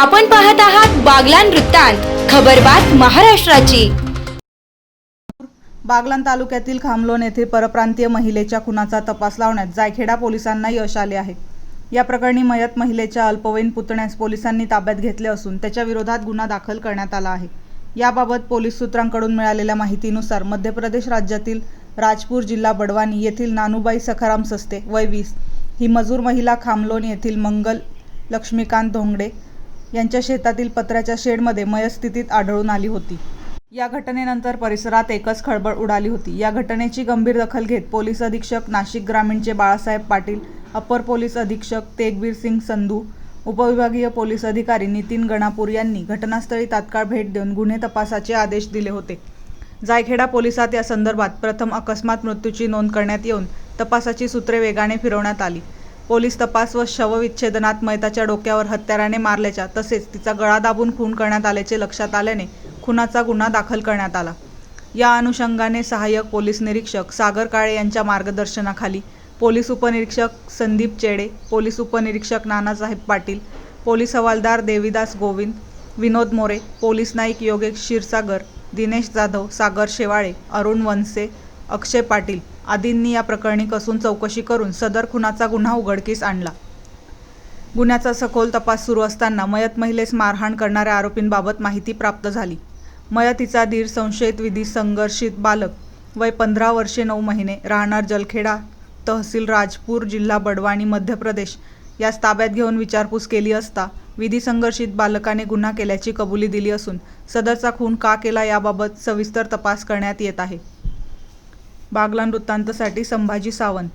आपण पाहत आहात बागलान वृत्तांत खबरबात महाराष्ट्राची. बागलान तालुक्यातील खामलोन येथे परप्रांतीय महिलेच्या खुनाचा तपास लावण्यात जायखेडा पोलिसांना यश आले आहे. या प्रकरणी मयत महिलेच्या अल्पवयीन पुतण्यास पोलिसांनी ताब्यात घेतले असून त्याच्या विरोधात गुन्हा दाखल करण्यात आला आहे. याबाबत पोलीस सूत्रांकडून मिळालेल्या माहितीनुसार मध्य प्रदेश राज्यातील राजपूर जिल्हा बडवानी येथील नानूबाई सखाराम सस्ते वय वीस ही मजूर महिला खामलोन येथील मंगल लक्ष्मीकांत धोंगडे यांच्या शेतातील पत्र्याच्या शेडमध्ये मयस्थितीत आढळून आली होती. या घटनेनंतर परिसरात एकच खळबळ उडाली होती. या घटनेची गंभीर दखल घेत पोलीस अधीक्षक नाशिक ग्रामीणचे बाळासाहेब पाटील अप्पर पोलीस अधीक्षक तेगबीर सिंग संधू उपविभागीय पोलीस अधिकारी नितीन गणापूर यांनी घटनास्थळी तात्काळ भेट देऊन गुन्हे तपासाचे आदेश दिले होते. जायखेडा पोलिसात या संदर्भात प्रथम अकस्मात मृत्यूची नोंद करण्यात येऊन तपासाची सूत्रे वेगाने फिरवण्यात आली. पोलीस तपास व शवविच्छेदनात मैताच्या डोक्यावर हत्याराने मारल्याच्या तसेच तिचा गळा दाबून खून करण्यात आल्याचे लक्षात आल्याने खुनाचा गुन्हा दाखल करण्यात आला. या अनुषंगाने सहाय्यक पोलीस निरीक्षक सागर काळे यांच्या मार्गदर्शनाखाली पोलीस उपनिरीक्षक संदीप चेडे पोलीस उपनिरीक्षक नानासाहेब पाटील पोलीस हवालदार देवीदास गोविंद विनोद मोरे पोलीस नाईक योगेश क्षीरसागर दिनेश जाधव सागर शेवाळे अरुण वनसे अक्षय पाटील आदींनी या प्रकरणी कसून चौकशी करून सदर खुनाचा गुन्हा उघडकीस आणला. गुन्ह्याचा सखोल तपास सुरू असताना मयत महिलेस मारहाण करणाऱ्या आरोपींबाबत माहिती प्राप्त झाली. मयतीचा धीर संशयित विधी संघर्षित बालक वय पंधरा वर्षे नऊ महिने राहणार जलखेडा तहसील राजपूर जिल्हा बडवाणी मध्य प्रदेश. यास ताब्यात घेऊन विचारपूस केली असता विधी संघर्षित बालकाने गुन्हा केल्याची कबुली दिली असून सदरचा खून का केला याबाबत सविस्तर तपास करण्यात येत आहे. बागलान वृत्तांतसाठी संभाजी सावंत.